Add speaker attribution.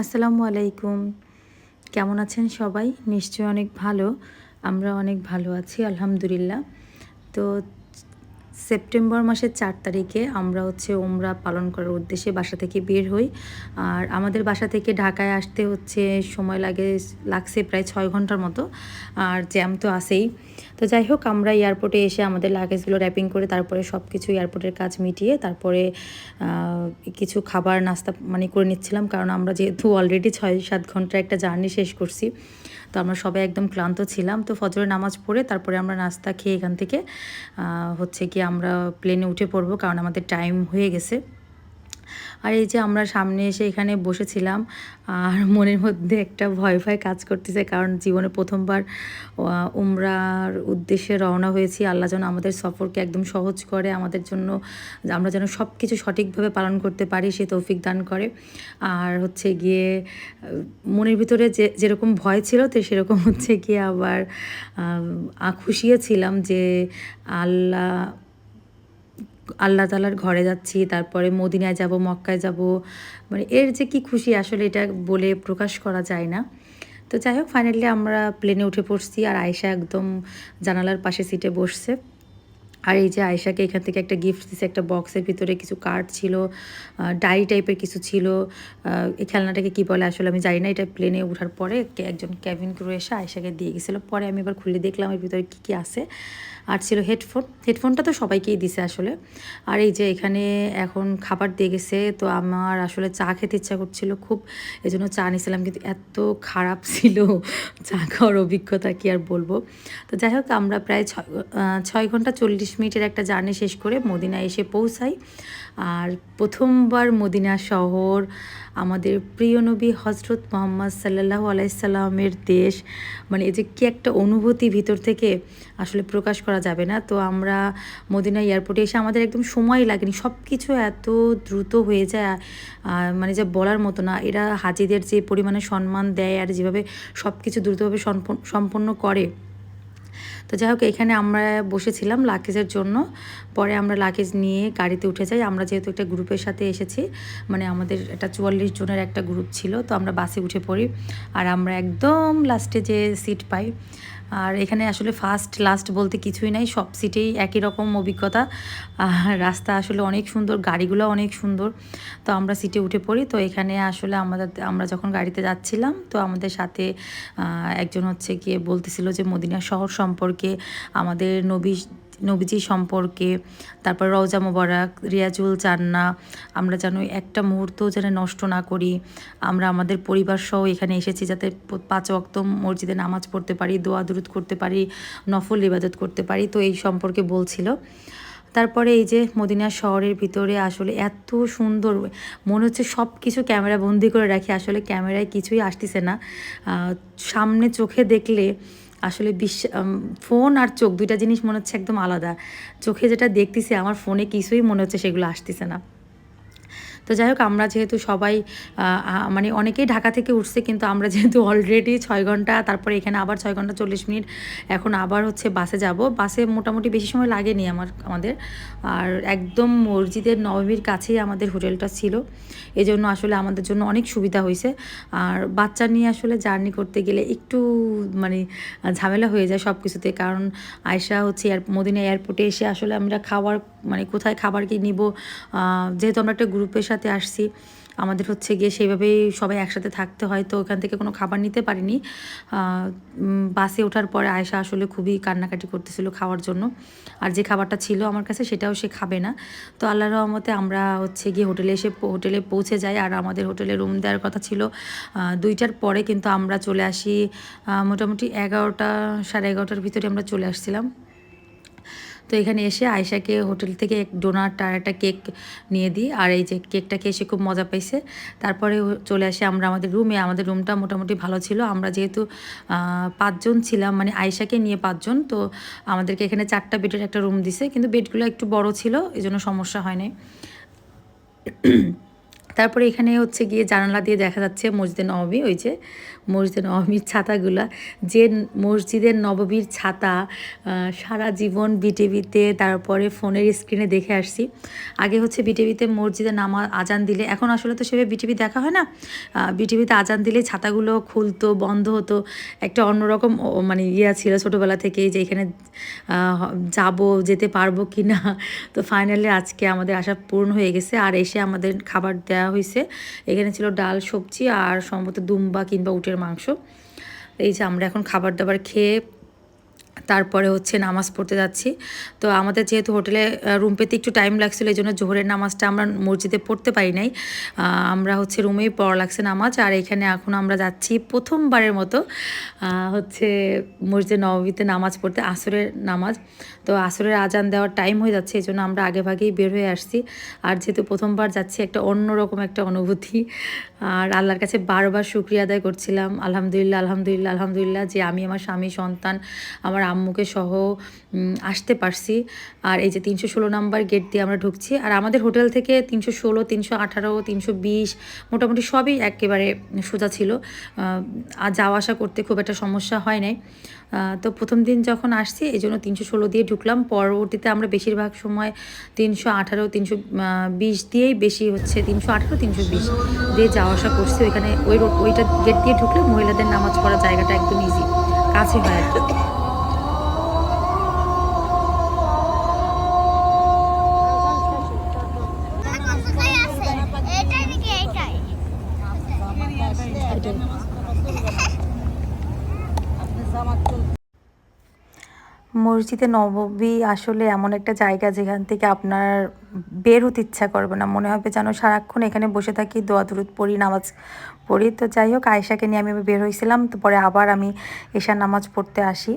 Speaker 1: আসসালামু আলাইকুম। কেমন আছেন সবাই? নিশ্চয়ই অনেক ভালো। আমরা অনেক ভালো আছি আলহামদুলিল্লাহ। তো সেপ্টেম্বর মাসের চার তারিখে আমরা হচ্ছে ওমরা পালন করার উদ্দেশ্যে বাসা থেকে বের হই। আর আমাদের বাসা থেকে ঢাকায় আসতে হচ্ছে সময় লাগে, লাগছে প্রায় ছয় ঘণ্টার মতো। আর জ্যাম তো আসেই তো যাই হোক, আমরা এয়ারপোর্টে এসে আমাদের লাগেজগুলো র্যাপিং করে তারপরে সব কিছু এয়ারপোর্টের কাজ মিটিয়ে তারপরে কিছু খাবার, নাস্তা মানে করে নিচ্ছিলাম। কারণ আমরা যেহেতু অলরেডি ছয় সাত ঘণ্টার একটা জার্নি শেষ করছি। তো আমরা সবাই একদম ক্লান্ত ছিলাম। তো ফজরে নামাজ পড়ে তারপরে আমরা নাস্তা খেয়ে এখান থেকে হচ্ছে কি আমরা প্লেনে উঠে পড়ব, কারণ আমাদের টাইম হয়ে গেছে। আর এই যে আমরা সামনে এসে এখানে বসেছিলাম, আর মনের মধ্যে একটা ভয় ভয় কাজ করতেছে, কারণ জীবনে প্রথমবার উমরার উদ্দেশ্যে রওনা হয়েছি। আল্লাহ যেন আমাদের সফরকে একদম সহজ করে, আমাদের জন্য আমরা যেন সব কিছু সঠিকভাবে পালন করতে পারি, সে তৌফিক দান করে। আর হচ্ছে গিয়ে মনের ভিতরে যে, যেরকম ভয় ছিল, তো সেরকম হচ্ছে গিয়ে আবার খুশিও ছিলাম যে আল্লাহ আল্লাহ তালার ঘরে যাচ্ছি, তারপরে মদিনায় যাব, মক্কায় যাব। মানে এর যে কি খুশি আসলে এটা বলে প্রকাশ করা যায় না। তো যাই হোক ফাইনালি আমরা প্লেনে উঠে পড়ছি আর আয়সা একদম জানালার পাশে সিটে বসছে। আর এই যে আয়সাকে এখান থেকে একটা গিফট দিছে, একটা বক্সের ভিতরে কিছু কার্ড ছিল ডায়েরি টাইপের কিছু ছিল। এই খেলনাটাকে কী বলে আসলে আমি জানি না, এটা প্লেনে ওঠার পরে একজন ক্যাবিন ক্রু এসে আয়সাকে দিয়ে গেছিল। পরে আমি এবার খুলে দেখলাম এর ভিতরে কী কী আছে। আর ছিল হেডফোন। হেডফোনটা তো সবাইকেই দিছে আসলে। আর এই যে এখানে এখন খাবার দিয়ে গেছে, তো আমার আসলে চা খেতে ইচ্ছা করছিল খুব। এই জন্য চা নিয়েছিলাম কিন্তু এত খারাপ ছিল। চা খাওয়ার অভিজ্ঞতা কি আর বলব? তো যাই হোক, আমরা প্রায় ছয় ছয় ঘণ্টা চল্লিশ মিনিটের একটা জার্নি শেষ করে মদিনা এসে পৌঁছাই। আর প্রথমবার মদিনা শহর আমাদের প্রিয় নবী হজরত মোহাম্মদ সাল্লাহ আলাইসাল্লামের দেশ মানে এই যে কী একটা অনুভূতি ভিতর থেকে আসলে প্রকাশ করা যাবে না। তো আমরা মদিনা এয়ারপোর্টে এসে আমাদের একদম সময় লাগেনি সব কিছু এত দ্রুত হয়ে যায় মানে যা বলার মতো না। এরা হাজিদের যে পরিমাণে সম্মান দেয় আর যেভাবে সব কিছু দ্রুতভাবে সম্পন্ন করে তো যাই হোক এখানে আমরা বসেছিলাম লাকেজের জন্য। পরে আমরা লাগেজ নিয়ে গাড়িতে উঠে যাই। আমরা যেহেতু একটা গ্রুপের সাথে এসেছি মানে আমাদের একটা চুয়াল্লিশ জনের একটা গ্রুপ ছিল, তো আমরা বাসে উঠে পড়ি। আর আমরা একদম লাস্টে যে সিট পাই। আর এখানে আসলে ফার্স্ট, লাস্ট বলতে কিছুই নাই, সব সিটেই একই রকম অভিজ্ঞতা। রাস্তা আসলে অনেক সুন্দর, গাড়িগুলো অনেক সুন্দর। তো আমরা সিটে উঠে পড়ি। তো এখানে আসলে আমাদের, আমরা যখন গাড়িতে যাচ্ছিলাম, তো আমাদের সাথে একজন হচ্ছে গিয়ে বলতেছিল যে, মদিনা শহর সম্পর্কে, আমাদের নবী, নবীজি সম্পর্কে, তারপর রওজা মোবারক, রিয়াজুল চান্না আমরা যেন একটা মুহূর্ত যেন নষ্ট না করি। আমরা আমাদের পরিবার সহ এখানে এসেছি যাতে পাঁচ অক্ত মসজিদে নামাজ পড়তে পারি, দোয়া দুরুদ করতে পারি, নফল ইবাদত করতে পারি। তো এই সম্পর্কে বলছিল। তারপরে এই যে মদিনা শহরের ভিতরে আসলে এত সুন্দর, মনে হচ্ছে সব কিছু ক্যামেরা বন্দি করে রাখি, আসলে ক্যামেরায় কিছুই আসতেছে না। সামনে চোখে দেখলে আসলে বিশ্ব ফোন আর চোখ দুইটা জিনিস মনে হচ্ছে একদম আলাদা। চোখে যেটা দেখতেছি, আমার ফোনে কিছুই মনে হচ্ছে সেগুলো আসতেছে না। তো যাই হোক, আমরা যেহেতু সবাই মানে অনেকেই ঢাকা থেকে উঠছে, কিন্তু আমরা যেহেতু অলরেডি ছয় ঘণ্টা, তারপরে এখানে আবার ছয় ঘণ্টা চল্লিশ মিনিট, এখন আবার হচ্ছে বাসে যাব। বাসে মোটামুটি বেশি সময় লাগেনি আমার, আমাদের। আর একদম মসজিদের নবমীর কাছেই আমাদের হোটেলটা ছিল। এই জন্য আসলে আমাদের জন্য অনেক সুবিধা হয়েছে। আর বাচ্চা নিয়ে আসলে জার্নি করতে গেলে একটু মানে ঝামেলা হয়ে যায় সব কিছুতে কারণ আয়সা হচ্ছে মদিনা এয়ারপোর্টে এসে আসলে আমরা খাবার মানে কোথায় খাবার কি নিব? যেহেতু আমরা একটা গ্রুপের সাথে আসছি, আমাদের হচ্ছে গিয়ে সেইভাবেই সবাই একসাথে থাকতে হয়, তো ওখান থেকে কোনো খাবার নিতে পারিনি। বাসে ওঠার পরে আয়সা আসলে খুবই কান্নাকাটি করতেছিল খাওয়ার জন্য। আর যে খাবারটা ছিল আমার কাছে সেটাও সে খাবে না। তো আল্লাহ রহমতে আমরা হচ্ছে গিয়ে হোটেলে এসে হোটেলে পৌঁছে যাই। আর আমাদের হোটেলে রুম দেওয়ার কথা ছিল দুইটার পরে কিন্তু আমরা চলে আসি মোটামুটি এগারোটা সাড়ে এগারোটার ভিতরে আমরা চলে আসছিলাম। তো এখানে এসে আয়সাকে হোটেল থেকে এক ডোনাট আর একটা কেক নিয়ে দিই। আর এই যে কেকটা খেয়ে সে খুব মজা পাইছে। তারপরে চলে আসে আমরা আমাদের রুমে। আমাদের রুমটা মোটামুটি ভালো ছিল। আমরা যেহেতু পাঁচজন ছিলাম মানে আয়সাকে নিয়ে পাঁচজন, তো আমাদেরকে এখানে চারটা বেডের একটা রুম দিছে। কিন্তু বেডগুলো একটু বড় ছিল এই জন্য সমস্যা হয় নাই তারপরে এখানে হচ্ছে গিয়ে জানালা দিয়ে দেখা যাচ্ছে মসজিদে নববী ওই যে মসজিদে নববীর ছাতাগুলা। যে মসজিদের নববীর ছাতা সারা জীবন বিটিভিতে, তারপরে ফোনের স্ক্রিনে দেখে আসছি। আগে হচ্ছে বিটিভিতে মসজিদে নামা আজান দিলে, এখন আসলে তো সেভাবে বিটিভি দেখা হয় না। বিটিভিতে আজান দিলে ছাতাগুলো খুলতো, বন্ধ হতো। একটা অন্যরকম মানে ইয়া ছিল ছোটোবেলা থেকেই যে এখানে যাব, যেতে পারব কি না তো ফাইনালি আজকে আমাদের আশা পূর্ণ হয়ে গেছে। আর এসে আমাদের খাবার দেওয়া হয়েছে এখানে ছিল ডাল, সবজি আর সম্ভবত দুম্বা কিংবা উটের মাংস। এই যে আমরা এখন খাবার দাবার খেয়ে তারপরে হচ্ছে নামাজ পড়তে যাচ্ছি। তো আমাদের যেহেতু হোটেলে রুম পেতে একটু টাইম লাগছিল এই জন্য জোহরের নামাজটা আমরা মসজিদে পড়তে পারি নাই। আমরা হচ্ছে রুমেই পড়া লাগছে নামাজ, আর এখানে এখন আমরা যাচ্ছি প্রথমবারের মতো হচ্ছে মসজিদে নবমীতে নামাজ পড়তে, আসরের নামাজ। তো আসরের আজান দেওয়ার টাইম হয়ে যাচ্ছে এই জন্য আমরা আগে ভাগেই বের হয়ে আসছি। আর যেহেতু প্রথমবার যাচ্ছি, একটা অন্যরকম একটা অনুভূতি। আর আল্লাহর কাছে বারবার শুক্রিয়া আদায় করছিলাম, আলহামদুলিল্লাহ আলহামদুলিল্লাহ আলহামদুলিল্লাহ যে আমি আমার স্বামী, সন্তান, আমার আম্মুকে সহ আসতে পারছি। আর এই যে তিনশো ষোলো নাম্বার গেট দিয়ে আমরা ঢুকছি। আর আমাদের হোটেল থেকে তিনশো ষোলো, তিনশো আঠারো, তিনশো বিশ মোটামুটি সবই একেবারে সোজা ছিল। আর যাওয়া আসা করতে খুব একটা সমস্যা হয় নাই। তো প্রথম দিন যখন আসছি, এই জন্য তিনশো ষোলো দিয়ে ঢুকলাম। পরবর্তীতে আমরা বেশিরভাগ সময় তিনশো আঠারো, তিনশো বিশ দিয়েই বেশি হচ্ছে, তিনশো আঠারো, তিনশো বিশ দিয়ে যাওয়া আসা করছি। ওইখানে ওই ওইটা গেট দিয়ে ঢুকলে মহিলাদের নামাজ পড়ার জায়গাটা একদম ইজি কাছে হয় আর কি। মসজিদে নববী আসলে এমন একটা জায়গা যেখান থেকে আপনার বের হতে ইচ্ছা করবে না। মনে হবে যেন সারাক্ষণ এখানে বসে থাকি, দোয়া দুরুদ পড়ি, নামাজ পড়ি। তো যাই হোক, আয়েশাকে নিয়ে আমি বের হয়েছিলাম। তো পরে আবার আমি এশার নামাজ পড়তে আসি।